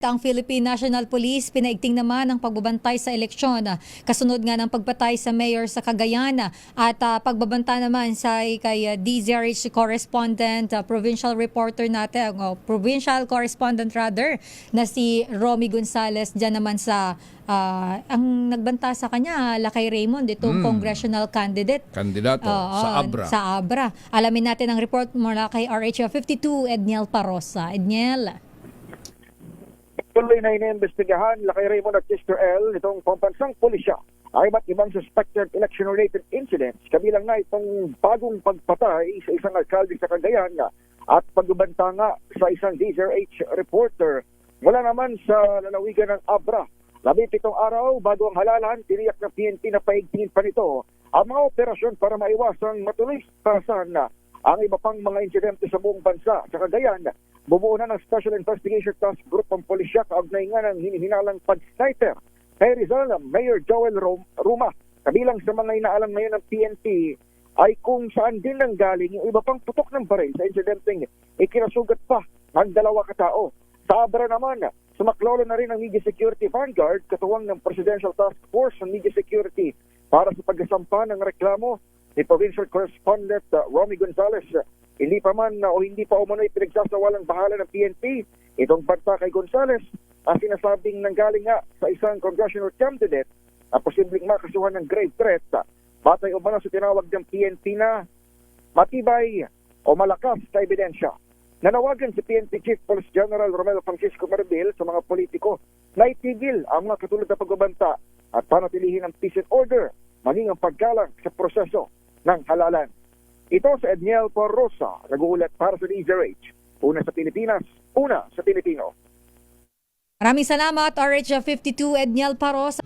Ang Philippine National Police pinaigting naman ang pagbabantay sa eleksyon ah, kasunod nga ng pagpatay sa mayor sa Cagayan ah, at ah, pagbabanta naman sa kay ah, DZRH correspondent, ah, provincial reporter natin, oh, provincial correspondent rather, na si Romy Gonzales diyan naman sa ah, ang nagbanta sa kanya, Lakay Raymond, itong congressional candidate. Kandidato Oo, sa Abra. Sa Abra. Alamin natin ang report mula kay RH 52, Edniel Parosa. Edniel. Tuloy na iniimbestigahan lakay Raymond at Sister L nitong pampansang pulisya ay iba't ibang suspected election-related incidents kabilang na itong bagong pagpatay sa isang alkalde sa Cagayan at pagbabanta nga sa isang DZRH reporter mula naman sa lalawigan ng Abra. Labi pitong araw bago ang halalan, tiniyak ng PNP na paigtingin pa nito ang mga operasyon para maiwasang matuloy na ang iba pang mga insidente sa buong bansa. Sa Cagayan, bumuo na ng Special Investigation Task Group ang pulisya kaugnay nga ng hinihinalang pag-sniper kay Rizal Mayor Joel Ruma. Kabilang sa mga inaalam ngayon ng PNP ay kung saan din nanggaling yung iba pang putok ng baril sa insidenteng ikinasugat pa ng dalawa katao. Sa Abra naman, sumaklolo na rin ang Media Security Vanguard, katuwang ng Presidential Task Force ng Media Security para sa pagkasampa ng reklamo ni Provincial Correspondent uh, Romy Gonzales. Hindi pa man o hindi pa umano'y pinagsasawalang bahala ng PNP itong banta kay Gonzales ang sinasabing nanggaling nga sa isang congressional candidate na posibleng makasuhan ng grave threat. Batay umano sa tinawag ng PNP na matibay o malakas na ebidensya. Nanawagan si PNP Chief Police General Romelo Francisco Marbil sa mga politiko na itigil ang mga katulad na pagbabanta at panatilihin ang peace and order maging ang paggalang sa proseso ng halalan. Ito sa Edniel Porrosa, nag-uulat para sa DZRH. Una sa Pilipinas, una sa Pilipino. Maraming salamat, RH 52, Edniel Parosa.